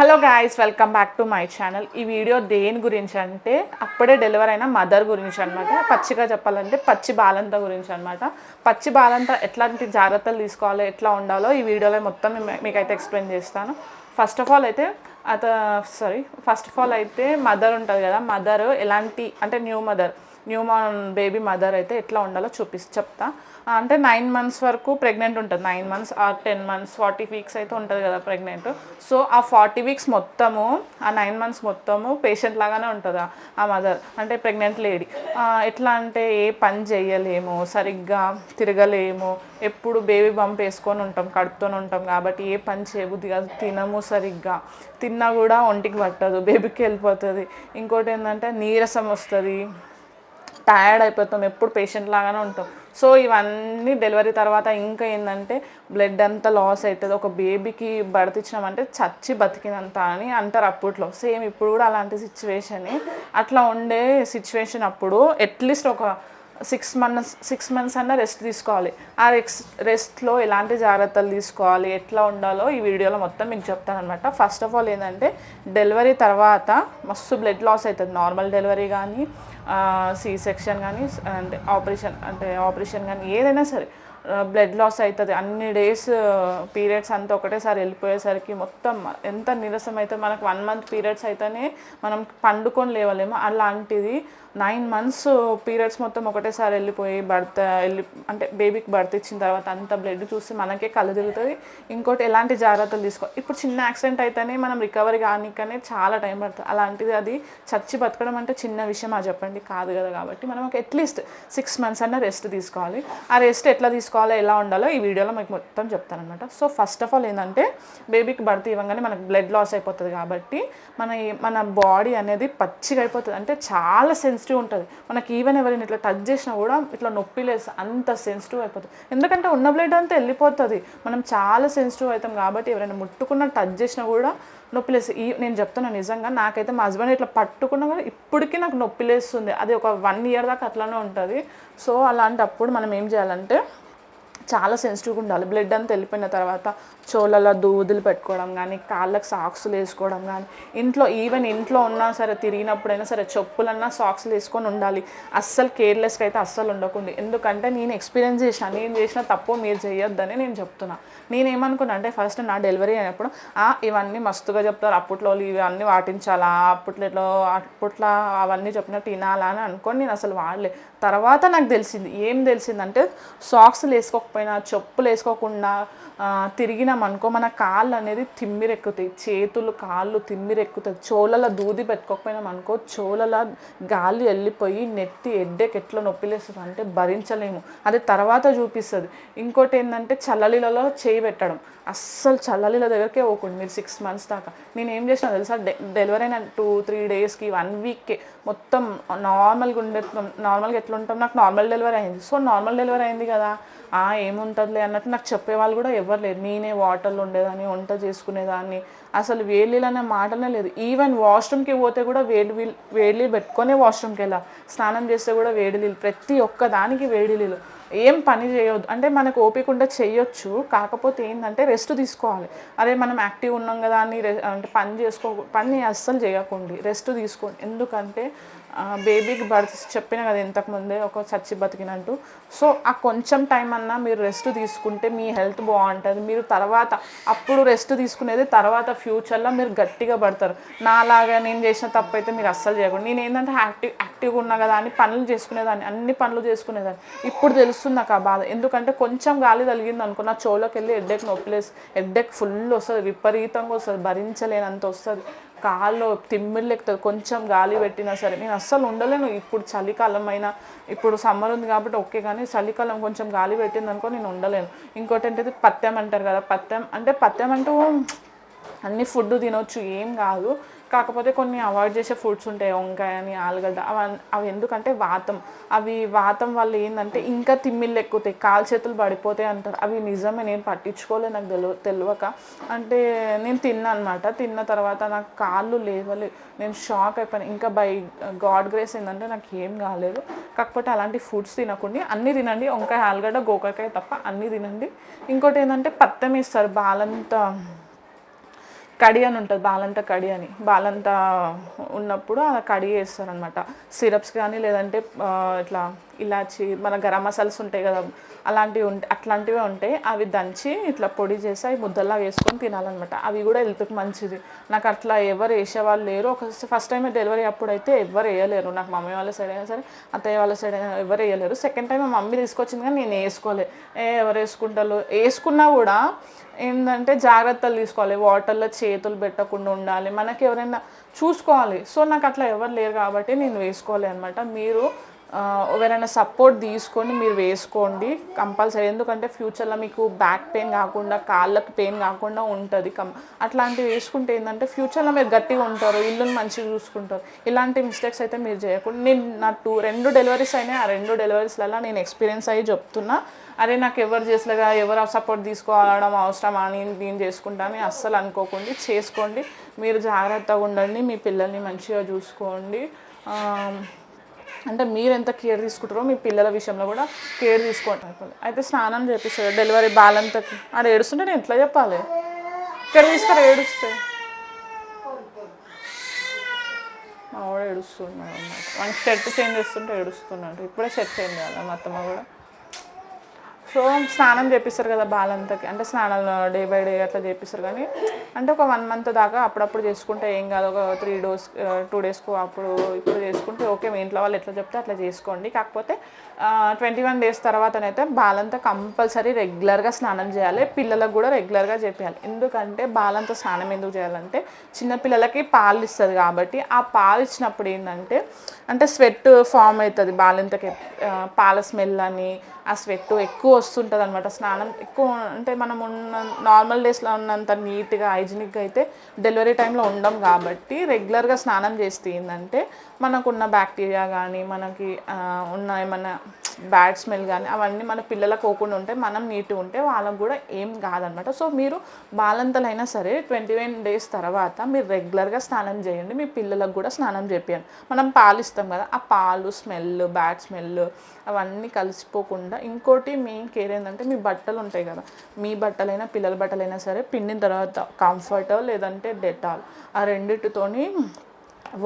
Hello guys welcome back to my channel ఈ video దేని గురించి అంటే అప్పుడే డెలివర్ అయిన మదర్ గురించి అనమాట పచ్చిగా చెప్పాలంటే పచ్చి బాలంత గురించి అనమాట పచ్చి బాలంత ఎట్లాంటి జాగ్రత్తలు తీసుకోవాలో ఎట్లా ఉండాలో ఈ వీడియోలో మొత్తం మీకైతే ఎక్స్ప్లెయిన్ చేస్తాను. ఫస్ట్ ఆఫ్ ఆల్ అయితే అత సారీ ఫస్ట్ ఆఫ్ ఆల్ అయితే మదర్ ఉంటుంది కదా మదర్ ఎలాంటి అంటే new mother new born baby mother అయితే ఎట్లా ఉండాలో చూపి చెప్తా. అంటే నైన్ మంత్స్ వరకు ప్రెగ్నెంట్ ఉంటుంది. నైన్ మంత్స్ ఆ టెన్ మంత్స్ ఫార్టీ వీక్స్ అయితే ఉంటుంది కదా ప్రెగ్నెంట్. సో ఆ ఫార్టీ వీక్స్ మొత్తము ఆ నైన్ మంత్స్ మొత్తము పేషెంట్ లాగానే ఉంటుంది ఆ- ఆ మదర్? అంటే ప్రెగ్నెంట్ లేడీ. ఎట్లా అంటే ఏ పని చేయలేము సరిగ్గా తిరగలేము. ఎప్పుడు బేబీ బంప్ వేసుకొని ఉంటాం కడుపుతోనే ఉంటాం కాబట్టి ఏ పని చేయబుద్ది కాదు. తినము సరిగ్గా. తిన్నా కూడా ఒంటికి పట్టదు బేబీకి వెళ్ళిపోతుంది. ఇంకోటి ఏంటంటే నీరసం వస్తుంది. టయర్డ్ అయిపోతాం ఎప్పుడు పేషెంట్ లాగానే ఉంటాం. సో ఇవన్నీ డెలివరీ తర్వాత ఇంకా ఏంటంటే బ్లడ్ అంతా లాస్ అవుతుంది ఒక బేబీకి బతికించినామంటే చచ్చి బతికినంత అని అంటారు అప్పట్లో. సేమ్ ఇప్పుడు కూడా అలాంటి సిచ్యువేషన్ అట్లా ఉండే సిచ్యువేషన్ అప్పుడు అట్లీస్ట్ ఒక సిక్స్ మంత్స్ సిక్స్ మంత్స్ అన్న రెస్ట్ తీసుకోవాలి. ఆ రెక్స్ రెస్ట్లో ఎలాంటి జాగ్రత్తలు తీసుకోవాలి ఎట్లా ఉండాలో ఈ వీడియోలో మొత్తం మీకు చెప్తాను అనమాట ఫస్ట్ ఆఫ్ ఆల్ ఏంటంటే డెలివరీ తర్వాత మస్తు బ్లడ్ లాస్ అవుతుంది నార్మల్ డెలివరీ కానీ సి సెక్షన్ కానీ అంటే ఆపరేషన్ అంటే ఆపరేషన్ కానీ ఏదైనా సరే. బ్లడ్ లాస్ అవుతుంది. అన్ని డేస్ పీరియడ్స్ అంతా ఒకటేసారి వెళ్ళిపోయేసరికి మొత్తం ఎంత నీరసం అయితే మనకు వన్ మంత్ పీరియడ్స్ అయితేనే మనం పండుకొని లేవలేము. అలాంటిది నైన్ మంత్స్ పీరియడ్స్ మొత్తం ఒకటేసారి వెళ్ళిపోయి భర్త వెళ్ళి అంటే బేబీకి భర్త ఇచ్చిన తర్వాత అంత బ్లడ్ చూసి మనకే కళ్ళు తిరుగుతుంది. ఇంకోటి ఎలాంటి జాగ్రత్తలు తీసుకో ఇప్పుడు చిన్న యాక్సిడెంట్ అయితేనే మనం రికవరీ కానికనే చాలా టైం పడుతుంది. అలాంటిది అది చచ్చి బతకడం అంటే చిన్న విషయం ఆ చెప్పండి. కాదు కదా కాబట్టి మనం ఒక అట్లీస్ట్ సిక్స్ మంత్స్ అన్న రెస్ట్ తీసుకోవాలి. ఆ రెస్ట్ ఎట్లా తీసుకోవాలి ఎలా ఉండాలో ఈ వీడియోలో మీకు మొత్తం చెప్తాను అనమాట సో ఫస్ట్ ఆఫ్ ఆల్ ఏంటంటే బేబీకి బర్త్ ఇవ్వగానే మనకు బ్లడ్ లాస్ అయిపోతుంది కాబట్టి మన మన బాడీ అనేది పచ్చిగా అయిపోతుంది. అంటే చాలా సెన్సిటివ్ ఉంటుంది. మనకి ఈవెన్ ఎవరైనా ఇట్లా టచ్ చేసినా కూడా ఇట్లా నొప్పి లేదు అంత సెన్సిటివ్ అయిపోతుంది. ఎందుకంటే ఉన్న బ్లడ్ అంతా వెళ్ళిపోతుంది. మనం చాలా సెన్సిటివ్ అవుతాం కాబట్టి ఎవరైనా ముట్టుకున్న టచ్ చేసినా కూడా నొప్పి లేస్తుంది ఈ నేను చెప్తున్నా నిజంగా నాకైతే మా హస్బెండ్ ఇట్లా పట్టుకున్నా కూడా ఇప్పటికీ నాకు నొప్పి లేస్తుంది. అది ఒక వన్ ఇయర్ దాకా అట్లానే ఉంటుంది. సో అలాంటప్పుడు మనం ఏం చేయాలంటే చాలా సెన్సిటివ్గా ఉండాలి. బ్లడ్ అంతా వెళ్ళిపోయిన తర్వాత చోళ్ళలో దూదులు పెట్టుకోవడం కానీ కాళ్ళకి సాక్స్లు వేసుకోవడం కానీ ఇంట్లో ఈవెన్ ఇంట్లో ఉన్నా సరే తిరిగినప్పుడైనా సరే చెప్పులన్నా సాక్స్లు వేసుకొని ఉండాలి. అస్సలు కేర్లెస్గా అయితే అస్సలు ఉండకుండా. ఎందుకంటే నేను ఎక్స్పీరియన్స్ చేశాను నేను చేసిన తప్పు మీరు చేయొద్దని నేను చెప్తున్నా. నేనేమనుకున్నా అంటే ఫస్ట్ నా డెలివరీ అయినప్పుడు ఇవన్నీ మస్తుగా చెప్తారు. అప్పట్లో వాళ్ళు ఇవన్నీ పాటించాలా అప్పట్లో అప్పట్లో అవన్నీ చెప్పినట్టు తినాలా? అని అనుకొని నేను అసలు వాడలే. తర్వాత నాకు తెలిసింది ఏం తెలిసిందంటే సాక్స్లు వేసుకోకపోయినా చెప్పులు వేసుకోకుండా తిరిగినామనుకో తిరిగినాం అనుకో మన కాళ్ళు అనేది తిమ్మిరెక్కుతాయి. చేతులు కాళ్ళు తిమ్మిరెక్కుతాయి. చోళల దూది పెట్టుకోకపోయినాం అనుకో చోళల గాలి వెళ్ళిపోయి నెత్తి ఎడ్డెకి ఎట్లా నొప్పిలేస్తుంది అంటే భరించలేము. అది తర్వాత చూపిస్తుంది. ఇంకోటి ఏంటంటే చల్లలీలలో చేయి పెట్టడం. అస్సలు చల్లలీల దగ్గరికే పోకండి మీరు సిక్స్ మంత్స్ దాకా. నేను ఏం చేసిన తెలుసా? డె డెలివరీ అయిన టూ త్రీ డేస్కి వన్ వీక్కి మొత్తం నార్మల్గా ఉండే నార్మల్గా ఎట్లా ఉంటాం నాకు నార్మల్ డెలివరీ అయింది. సో నార్మల్ డెలివరీ అయింది కదా? ఏం ఏముంటుందిలే అన్నట్టు నాకు చెప్పేవాళ్ళు కూడా ఎవరు లేరు. నేనే వాటర్లో ఉండేదాన్ని వంట చేసుకునేదాన్ని. అసలు వేడిలు అనే మాటనే లేదు ఈవెన్ వాష్రూమ్కి పోతే కూడా వేడి వీల్- వేడి పెట్టుకొనే పెట్టుకొని వాష్రూమ్కి వెళ్ళా. స్నానం చేస్తే కూడా వేడి నీళ్ళు ప్రతి ఒక్క దానికి వేడి నీళ్ళు. ఏం పని చేయొద్దు. అంటే మనకు ఓపిక ఉంటే చేయొచ్చు. కాకపోతే ఏంటంటే రెస్ట్ తీసుకోవాలి. అదే మనం యాక్టివ్ ఉన్నాం కదా అని రె- అంటే పని చేసుకో పని అస్సలు చేయకండి. రెస్ట్ తీసుకోండి. ఎందుకంటే బేబీకి బర్త్ చెప్పిన కదా ఇంతకుముందే ఒక చచ్చి బతికినట్టు. సో ఆ కొంచెం టైం అన్నా మీరు రెస్ట్ తీసుకుంటే మీ హెల్త్ బాగుంటుంది. మీరు తర్వాత అప్పుడు రెస్ట్ తీసుకునేది తర్వాత ఫ్యూచర్లో మీరు గట్టిగా పడతారు. నాలాగా నేను చేసిన తప్పు అయితే మీరు అస్సలు చేయకూడదు నేను ఏంటంటే యాక్టివ్ యాక్టివ్గా ఉన్నా కదా అని పనులు చేసుకునేదాన్ని. అన్ని పనులు చేసుకునేదాన్ని. ఇప్పుడు తెలుస్తుంది నాకు ఆ బాధ. ఎందుకంటే కొంచెం గాలి తగిలింది అనుకో నా చెవులోకి వెళ్ళి హెడ్డేక్ నొప్పిలేసి హెడ్డేక్ ఫుల్ వస్తుంది. విపరీతంగా వస్తుంది. భరించలేనంత వస్తుంది. కాళ్ళు తిమ్మిర్లెక్కుతుంది కొంచెం గాలి పెట్టినా సరే నేను అస్సలు ఉండలేను. ఇప్పుడు చలికాలం అయినా ఇప్పుడు సమ్మర్ ఉంది కాబట్టి ఓకే కానీ చలికాలం కొంచెం గాలి పెట్టింది అనుకో నేను ఉండలేను. ఇంకోటి ఏంటంటే పత్యం అంటారు కదా పత్యం అంటే పత్యం అంటూ అన్ని ఫుడ్ తినొచ్చు ఏం కాదు. కాకపోతే కొన్ని అవాయిడ్ చేసే ఫుడ్స్ ఉంటాయి వంకాయ అని ఆలుగడ్డ అవి అవి ఎందుకంటే వాతం. అవి వాతం వల్ల ఏంటంటే ఇంకా తిమ్మిళ్ళు ఎక్కుతాయి కాలు చేతులు పడిపోతాయి అంటారు. అవి నిజమే నేను పట్టించుకోలేదు నాకు తెలియ తెలియక అంటే నేను తిన్నా అనమాట తిన్న తర్వాత నాకు కాళ్ళు లేవలే నేను షాక్ అయిపోయాను. ఇంకా బై గాడ్ గ్రేస్ ఏంటంటే నాకు ఏం కాలేదు. కాకపోతే అలాంటి ఫుడ్స్ తినకుండా అన్నీ తినండి. వంకాయ ఆలుగడ్డ గోకాకాయ తప్ప అన్నీ తినండి. ఇంకోటి ఏంటంటే పత్తం ఇస్తారు బాలంతా కడి అని ఉంటుంది బాలంత కడి అని. బాలంత ఉన్నప్పుడు ఆ కడి వేస్తారనమాట సిరప్స్ కానీ లేదంటే ఇట్లా ఇలాచి మన గరం మసాలాస్ ఉంటాయి కదా అలాంటివి ఉంటాయి అట్లాంటివే ఉంటాయి అవి దంచి ఇట్లా పొడి చేసి అవి ముద్దల్లా వేసుకొని తినాలన్నమాట. అవి కూడా హెల్త్కి మంచిది. నాకు అట్లా ఎవరు వేసేవాళ్ళు లేరు. ఒక ఫస్ట్ టైం డెలివరీ అప్పుడు అయితే ఎవరు వేయలేరు. నాకు మమ్మీ వాళ్ళ సైడ్ అయినా సరే అత్తయ్య వాళ్ళ సైడ్ అయినా ఎవరు వేయలేరు. సెకండ్ టైం మా మమ్మీ తీసుకొచ్చింది కానీ నేను వేసుకోలే. ఏ ఎవరు వేసుకుంటారు? వేసుకున్నా కూడా ఏంటంటే జాగ్రత్తలు తీసుకోవాలి. వాటర్లో చేతులు పెట్టకుండా ఉండాలి. మనకి ఎవరైనా చూసుకోవాలి. సో నాకు అట్లా ఎవరు లేరు కాబట్టి నేను వేసుకోవాలి అనమాట మీరు ఎవరైనా సపోర్ట్ తీసుకొని మీరు వేసుకోండి కంపల్సరీ ఎందుకంటే ఫ్యూచర్లో మీకు బ్యాక్ పెయిన్ కాకుండా కాళ్ళకు పెయిన్ కాకుండా ఉంటుంది. కం అట్లాంటివి వేసుకుంటే ఏంటంటే ఫ్యూచర్లో మీరు గట్టిగా ఉంటారు ఇల్లుని మంచిగా చూసుకుంటారు. ఇలాంటి మిస్టేక్స్ అయితే మీరు చేయకుండా నేను నా టూ రెండు డెలివరీస్ అయినాయి. ఆ రెండు డెలివరీస్లలో నేను ఎక్స్పీరియన్స్ అయ్యి చెప్తున్నా. అరే నాకు ఎవరు చేసలేగా ఎవరు సపోర్ట్ తీసుకోవడం అవసరమా నేను నేను చేసుకుంటాను అస్సలు అనుకోకండి. చేసుకోండి. మీరు జాగ్రత్తగా ఉండండి. మీ పిల్లల్ని మంచిగా చూసుకోండి. అంటే మీరు ఎంత కేర్ తీసుకుంటారో మీ పిల్లల విషయంలో కూడా కేర్ తీసుకోండి. అయితే స్నానం చేపిస్తారు డెలివరీ బాలంతకి ఆడ ఏడుస్తుంటే నేను ఎట్లా చెప్పాలి? ఇక్కడ తీసుకురా ఏడుస్తే మా వాడు ఏడుస్తున్నాడు అన్నమాట. వానికి షర్ట్ చేంజ్ చేస్తుంటే ఏడుస్తున్నాడు. ఇప్పుడే షర్ట్ చేంజ్ చేయాలి. మా అత్తమ్మ కూడా సో స్నానం చేపిస్తారు కదా బాలంతకి. అంటే స్నానాలు డే బై డే అట్లా చేపిస్తారు కానీ అంటే ఒక వన్ మంత్ దాకా అప్పుడప్పుడు చేసుకుంటే ఏం కాదు. ఒక త్రీ డోస్ టూ డేస్కు అప్పుడు ఇప్పుడు చేసుకుంటే ఓకే మీ ఇంట్లో వాళ్ళు ఎట్లా చెప్తే అట్లా చేసుకోండి. కాకపోతే ట్వంటీ వన్ డేస్ తర్వాతనైతే బాలంతా కంపల్సరీ రెగ్యులర్గా స్నానం చేయాలి. పిల్లలకు కూడా రెగ్యులర్గా చేపించాలి ఎందుకంటే బాలంతా స్నానం ఎందుకు చేయాలంటే చిన్నపిల్లలకి పాలు ఇస్తుంది కాబట్టి ఆ పాలు ఇచ్చినప్పుడు ఏంటంటే అంటే స్వెట్ ఫామ్ అవుతుంది బాలంతకి. పాల స్మెల్ అని ఆ స్వెట్ ఎక్కువ వస్తుంటుంది అనమాట స్నానం ఎక్కువ అంటే మనం ఉన్న నార్మల్ డేస్లో ఉన్నంత నీట్గా హైజీనిక్గా అయితే డెలివరీ టైంలో ఉండం కాబట్టి రెగ్యులర్గా స్నానం చేస్తే ఏంటంటే మనకున్న బ్యాక్టీరియా కానీ మనకి ఉన్న ఏమైనా బ్యాడ్ స్మెల్ కానీ అవన్నీ మన పిల్లలకు పోకుండా ఉంటే మనం నీట్గా ఉంటే వాళ్ళకు కూడా ఏం కాదనమాట. సో మీరు బాలంతలైనా సరే ట్వంటీ వన్ డేస్ తర్వాత మీరు రెగ్యులర్గా స్నానం చేయండి మీ పిల్లలకు కూడా స్నానం చేపియండి. మనం పాలు ఇస్తాం కదా ఆ పాలు స్మెల్ బ్యాడ్ స్మెల్ అవన్నీ కలిసిపోకుండా ఇంకోటి మెయిన్ కేర్ ఏంటంటే మీ బట్టలు ఉంటాయి కదా మీ బట్టలైనా పిల్లల బట్టలైనా సరే పిండిన తర్వాత కంఫర్ట్ లేదంటే డెటాల్ ఆ రెండిటితోని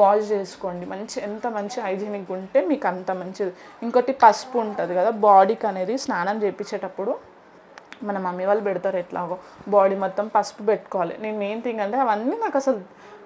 వాష్ చేసుకోండి. మంచి ఎంత మంచి హైజీనిక్ ఉంటే మీకు అంత మంచిది. ఇంకోటి పసుపు ఉంటుంది కదా బాడీకి అనేది స్నానం చేయించేటప్పుడు మన మమ్మీ వాళ్ళు పెడతారు ఎట్లాగో. బాడీ మొత్తం పసుపు పెట్టుకోవాలి. నేను మెయిన్ థింగ్ అంటే అవన్నీ నాకు అసలు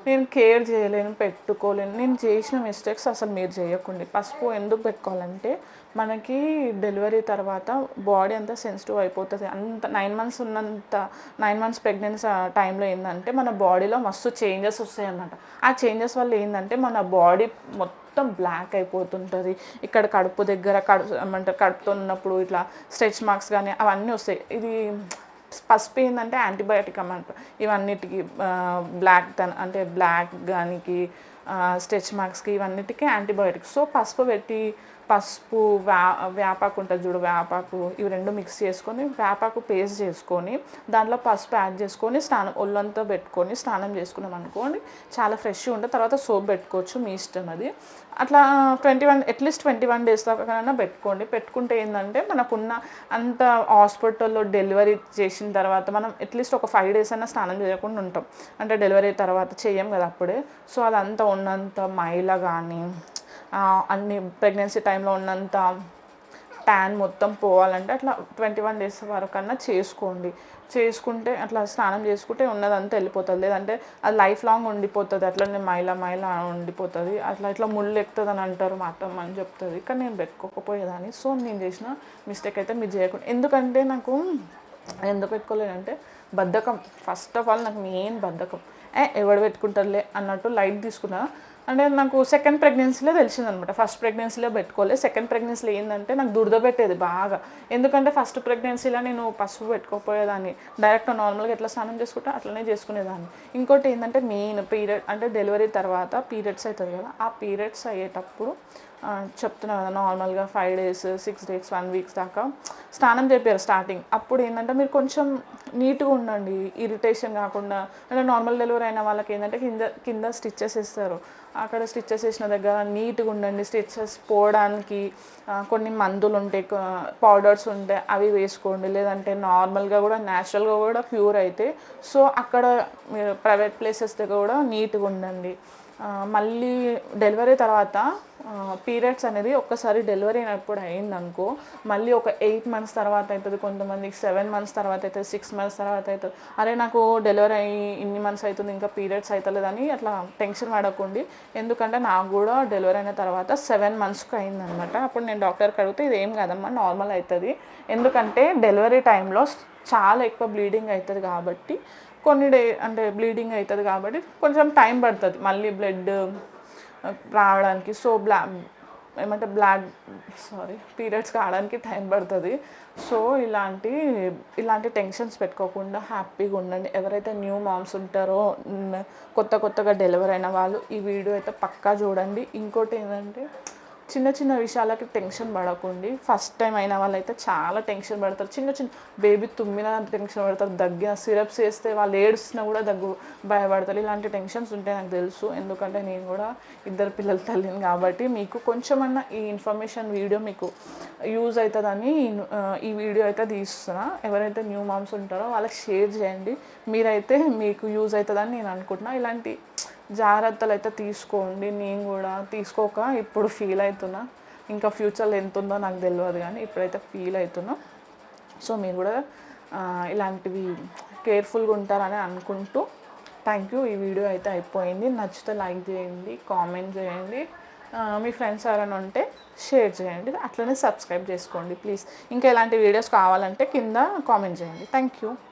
నేను కేర్ చేయలేను పెట్టుకోలేను. నేను చేసిన మిస్టేక్స్ అసలు మీరు చేయకండి. పసుపు ఎందుకు పెట్టుకోవాలంటే మనకి డెలివరీ తర్వాత బాడీ అంతా సెన్సిటివ్ అయిపోతుంది. అంత నైన్ మంత్స్ ఉన్నంత నైన్ మంత్స్ ప్రెగ్నెన్సీ టైంలో ఏంటంటే మన బాడీలో మస్తు చేంజెస్ వస్తాయి అన్నమాట ఆ చేంజెస్ వల్ల ఏంటంటే మన బాడీ మొత్తం మొత్తం బ్లాక్ అయిపోతుంటుంది. ఇక్కడ కడుపు దగ్గర కడుపు ఏమంటారు కడుపుతో ఉన్నప్పుడు ఇట్లా స్ట్రెచ్ మార్క్స్ కానీ అవన్నీ వస్తాయి. ఇది పసుపు ఏంటంటే యాంటీబయాటిక్ అన్నమాట. ఇవన్నిటికి బ్లాక్ తన అంటే బ్లాక్ దానికి స్ట్రెచ్ మార్క్స్కి ఇవన్నిటికీ యాంటీబయాటిక్ సో పసుపు పెట్టి పసుపు వే వేపాకు ఉంటుంది చూడు వేపాకు ఇవి రెండు మిక్స్ చేసుకొని వేపాకు పేస్ట్ చేసుకొని దాంట్లో పసుపు యాడ్ చేసుకొని స్నానం ఒళ్ళంతా పెట్టుకొని స్నానం చేసుకున్నాం అనుకోండి చాలా ఫ్రెష్గా ఉంటుంది. తర్వాత సోప్ పెట్టుకోవచ్చు మీ ఇష్టం అది. అట్లా twenty one at least twenty one days దాకానైనా పెట్టుకోండి. పెట్టుకుంటే ఏంటంటే మనకున్న అంత హాస్పిటల్లో డెలివరీ చేసిన తర్వాత మనం అట్లీస్ట్ ఒక ఫైవ్ డేస్ అయినా స్నానం చేయకుండా ఉంటాం. అంటే డెలివరీ తర్వాత చేయం కదా అప్పుడే. సో అదంతా ఉన్నంత మైల కానీ అన్ని ప్రెగ్నెన్సీ టైంలో ఉన్నంత ట్యాన్ మొత్తం పోవాలంటే అట్లా ట్వంటీ వన్ డేస్ వరకన్నా చేసుకోండి. చేసుకుంటే అట్లా స్నానం చేసుకుంటే ఉన్నదంతా వెళ్ళిపోతుంది. లేదంటే అది లైఫ్ లాంగ్ ఉండిపోతుంది. అట్లనే మైల మైల ఉండిపోతుంది. అట్లా ఇట్లా ముళ్ళు ఎక్కుతుంది అని అంటారు మా అత్తమ్మ అని చెప్తుంది. కానీ నేను పెట్టుకోకపోయేదాన్ని. సో నేను చేసిన మిస్టేక్ అయితే మీరు చేయకుండా ఎందుకంటే నాకు ఎందుకు పెట్టుకోలేదంటే బద్ధకం. ఫస్ట్ ఆఫ్ ఆల్ నాకు మెయిన్ బద్ధకం. ఏ ఎవడు పెట్టుకుంటారులే అన్నట్టు లైట్ తీసుకున్నా. అంటే నాకు సెకండ్ ప్రెగ్నెన్సీలో తెలిసిందనమాట. ఫస్ట్ ప్రెగ్నెన్సీలో పెట్టుకోలేదు సెకండ్ ప్రెగ్నెన్సీలో ఏంటంటే నాకు దురద పెట్టేది బాగా. ఎందుకంటే ఫస్ట్ ప్రెగ్నెన్సీలో నేను పసుపు పెట్టుకోపోయేదాన్ని. డైరెక్ట్ నార్మల్గా ఎట్లా స్నానం చేసుకుంటే అట్లనే చేసుకునేదాన్ని. ఇంకోటి ఏంటంటే మెయిన్ పీరియడ్ అంటే డెలివరీ తర్వాత పీరియడ్స్ అవుతుంది కదా ఆ పీరియడ్స్ అయ్యేటప్పుడు చెప్తున్నా కదా నార్మల్గా five days six days one weeks దాకా. స్నానం చెప్పారు స్టార్టింగ్. అప్పుడు ఏంటంటే మీరు కొంచెం నీట్గా ఉండండి ఇరిటేషన్ కాకుండా. అంటే నార్మల్ డెలివరీ అయిన వాళ్ళకి ఏంటంటే కింద కింద స్టిచ్చెస్ ఇస్తారు. అక్కడ స్టిచ్చెస్ వేసిన దగ్గర నీట్గా ఉండండి స్టిచ్చెస్ పోవడానికి కొన్ని మందులు ఉంటాయి పౌడర్స్ ఉంటాయి అవి వేసుకోండి. లేదంటే నార్మల్గా కూడా న్యాచురల్గా కూడా క్యూర్ అయితే. సో అక్కడ మీరు ప్రైవేట్ ప్లేసెస్ దగ్గర కూడా నీట్గా ఉండండి. మళ్ళీ డెలివరీ తర్వాత పీరియడ్స్ అనేది ఒక్కసారి డెలివరీ అయినప్పుడు అయిందనుకో మళ్ళీ ఒక ఎయిట్ మంత్స్ తర్వాత అవుతుంది కొంతమందికి సెవెన్ మంత్స్ తర్వాత అవుతుంది సిక్స్ మంత్స్ తర్వాత అవుతుంది అరే నాకు డెలివరీ అయ్యి ఇన్ని మంత్స్ అవుతుంది ఇంకా పీరియడ్స్ అవుతలేదని అట్లా టెన్షన్ పడకండి ఎందుకంటే నాకు కూడా డెలివరీ అయిన తర్వాత సెవెన్ మంత్స్కి అయిందనమాట. అప్పుడు నేను డాక్టర్కి అడిగితే ఇది ఏం కాదమ్మా నార్మల్ అవుతుంది ఎందుకంటే డెలివరీ టైంలో చాలా ఎక్కువ బ్లీడింగ్ అవుతుంది కాబట్టి కొన్ని డే అంటే బ్లీడింగ్ అవుతుంది కాబట్టి కొంచెం టైం పడుతుంది. మళ్ళీ బ్లడ్ రావడానికి. సో బ్లా ఏమంటే బ్లాడ్ సారీ పీరియడ్స్ కావడానికి టైం పడుతుంది. సో ఇలాంటి ఇలాంటి టెన్షన్స్ పెట్టుకోకుండా హ్యాపీగా ఉండండి. ఎవరైతే న్యూ మామ్స్ ఉంటారో కొత్త కొత్తగా డెలివరీ అయిన వాళ్ళు ఈ వీడియో అయితే పక్కా చూడండి. ఇంకోటి ఏంటంటే చిన్న చిన్న విషయాలకి టెన్షన్ పడకండి. ఫస్ట్ టైం అయిన వాళ్ళైతే చాలా టెన్షన్ పడతారు. చిన్న చిన్న బేబీ తుమ్మినా టెన్షన్ పడతారు. దగ్గర సిరప్స్ వేస్తే వాళ్ళు ఏడుస్తున్నా కూడా దగ్గు భయపడతారు. ఇలాంటి టెన్షన్స్ ఉంటాయి నాకు తెలుసు. ఎందుకంటే నేను కూడా ఇద్దరు పిల్లల తల్లిని కాబట్టి మీకు కొంచెమన్నా ఈ ఇన్ఫర్మేషన్ వీడియో మీకు యూజ్ అవుతుందని ఈ వీడియో అయితే తీస్తున్నా. ఎవరైతే న్యూ మామ్స్ ఉంటారో వాళ్ళకి షేర్ చేయండి. మీరైతే మీకు యూజ్ అవుతుందని నేను అనుకుంటున్నా. ఇలాంటి జాగ్రత్తలు అయితే తీసుకోండి నేను కూడా తీసుకోక ఇప్పుడు ఫీల్ అవుతున్నా ఇంకా ఫ్యూచర్లో ఎంత ఉందో నాకు తెలియదు కానీ ఇప్పుడైతే ఫీల్ అవుతున్నా సో మీరు కూడా ఇలాంటివి కేర్ఫుల్గా ఉంటారని అనుకుంటూ థ్యాంక్ యూ ఈ వీడియో అయితే అయిపోయింది. నచ్చితే లైక్ చేయండి కామెంట్ చేయండి. మీ ఫ్రెండ్స్ ఎవరైనా ఉంటే షేర్ చేయండి. అట్లనే సబ్స్క్రైబ్ చేసుకోండి ప్లీజ్ ఇంకా ఇలాంటి వీడియోస్ కావాలంటే కింద కామెంట్ చేయండి. Thank you